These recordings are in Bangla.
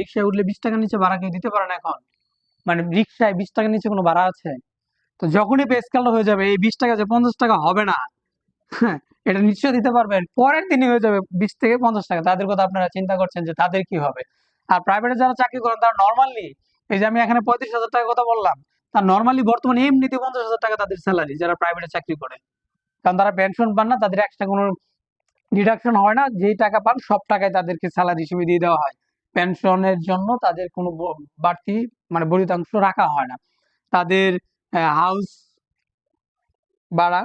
রিক্সায় উঠলে বিশ টাকার নিচে ভাড়া কেউ দিতে পারে না এখন। মানে রিক্সায় বিশ টাকার নিচে কোনো ভাড়া আছে? তো যখনই পে স্কেল হয়ে যাবে এই বিশ টাকা যে পঞ্চাশ টাকা হবে না হ্যাঁ, এটা নিশ্চয় দিতে পারবেন। পরের দিনই হয়ে যাবে বিশ থেকে পঞ্চাশ টাকা। তাদের কথা আপনারা চিন্তা করছেন যে তাদের কি হবে? আর প্রাইভেটে যারা চাকরি করেন তারা নর্মালি এই যে আমি এখানে পঁয়ত্রিশ হাজার টাকার কথা বললাম তার নর্মালি বর্তমানে এমনিতে পঞ্চাশ হাজার টাকা তাদের স্যালারি যারা প্রাইভেটে চাকরি করে। কারণ তারা পেনশন পান না তাদের একটা কোনো ডিডাকশন হয় না। যেই টাকা পান সব টাকায় তাদেরকে স্যালারি হিসেবে দিয়ে দেওয়া হয়। পেনশনের জন্য তাদের কোনো বাড়তি মানে বলিতাংশ রাখা হয় না। তাদের হাউস ভাড়া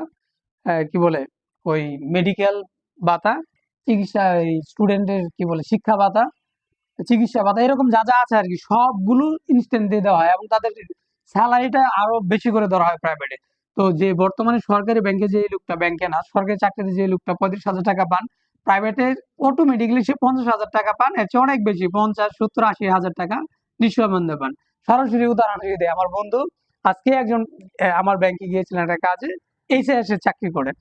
কি বলে, ওই মেডিকেল ভাতা, চিকিৎসা স্টুডেন্টের কি বলে, শিক্ষা ভাতা, চিকিৎসা ভাতা, এরকম যা যা আছে আর কি সবগুলো ইনস্ট্যান্ট দিয়ে দেওয়া হয় এবং তাদের স্যালারিটা আরও বেশি করে ধরা হয় প্রাইভেটে তো যে বর্তমানে সরকারি ব্যাংকে যে লোকটা ব্যাংকে না, সরকারি চাকরিতে যে লোকটা পঁয়ত্রিশ হাজার টাকা পান প্রাইভেটে অটোমেটিকলি সে পঞ্চাশ হাজার টাকা পান, এর চেয়ে অনেক বেশি, পঞ্চাশ, সত্তর, আশি হাজার টাকা নিঃসন্দেহে পান। সরাসরি উদাহরণ যদি আমার বন্ধু আজকে একজন আমার ব্যাংকে গিয়েছিলেন একটা কাজে এইসে এসে চাকরি করে।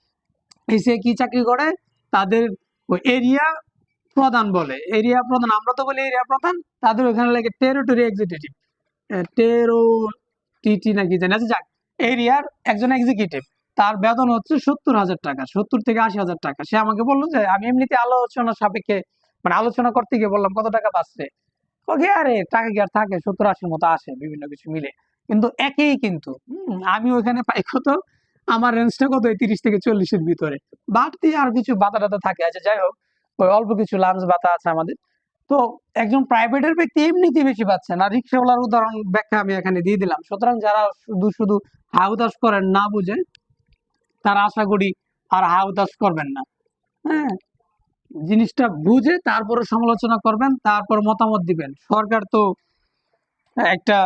এইসে কি চাকরি করে? তাদের এরিয়া প্রধান বলে। এরিয়া প্রধান, আমরা তো বলি এরিয়া প্রধান, তাদের ওখানে লাগে টেরিটরি এক্সিকিউটিভ টেরো টিটি নাকি জানি আচ্ছা যাক এরিয়ার একজন এক্সিকিউটিভ তার বেতন হচ্ছে সত্তর হাজার টাকা, সত্তর থেকে আশি হাজার টাকা। সে আমাকে বলল যে, আমি এমনিতে আলোচনা সাপেক্ষে মানে আলোচনা করতে গিয়ে বললাম, কত টাকা পাচ্ছে? ওকে, আরে, টাকা কি আর থাকে? সত্তর আশির মতো আসে, বিভিন্ন কিছু মিলে। কিন্তু একই কিন্তু আমি ওখানে পাই কত? আমার রেঞ্জটা কত? তিরিশ থেকে চল্লিশের ভিতরে। বাড়তি আর কিছু বাতা টাতা থাকে। আচ্ছা যাই হোক, ওই অল্প কিছু লাঞ্চ বাতা আছে আমাদের। তো একজন প্রাইভেটের ব্যক্তি এমনিতেই বেশি পাচ্ছে না। রিক্সাওয়ালার উদাহরণ ব্যাখ্যা আমি এখানে দিয়ে দিলাম। সুতরাং যারা শুধু শুধু হাউদাস করেন না বুঝে তারা আশা করি আর হাউদাস করবেন না। হ্যাঁ? জিনিসটা বুঝে তারপরে সমালোচনা করবেন, তারপর মতামত দিবেন। সরকার তো একটা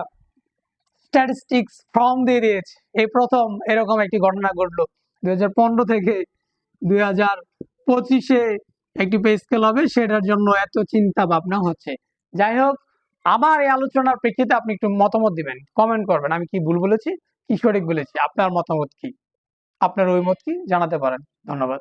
স্ট্যাটিস্টিক্স ফর্ম দিয়ে দিয়েছে। এই প্রথম এরকম একটি ঘটনা ঘটলো। দুই হাজার পনেরো থেকে দুই হাজার পঁচিশে একটি পে স্কেল হবে, সেটার জন্য এত চিন্তা ভাবনা হচ্ছে। যাই হোক আমার এই আলোচনার প্রেক্ষিতে আপনি একটু মতামত দিবেন। কমেন্ট করবেন। আমি কি ভুল বলেছি? কি সঠিক বলেছি? আপনার মতামত কি? আপনার ওই মত কি জানাতে পারেন। ধন্যবাদ।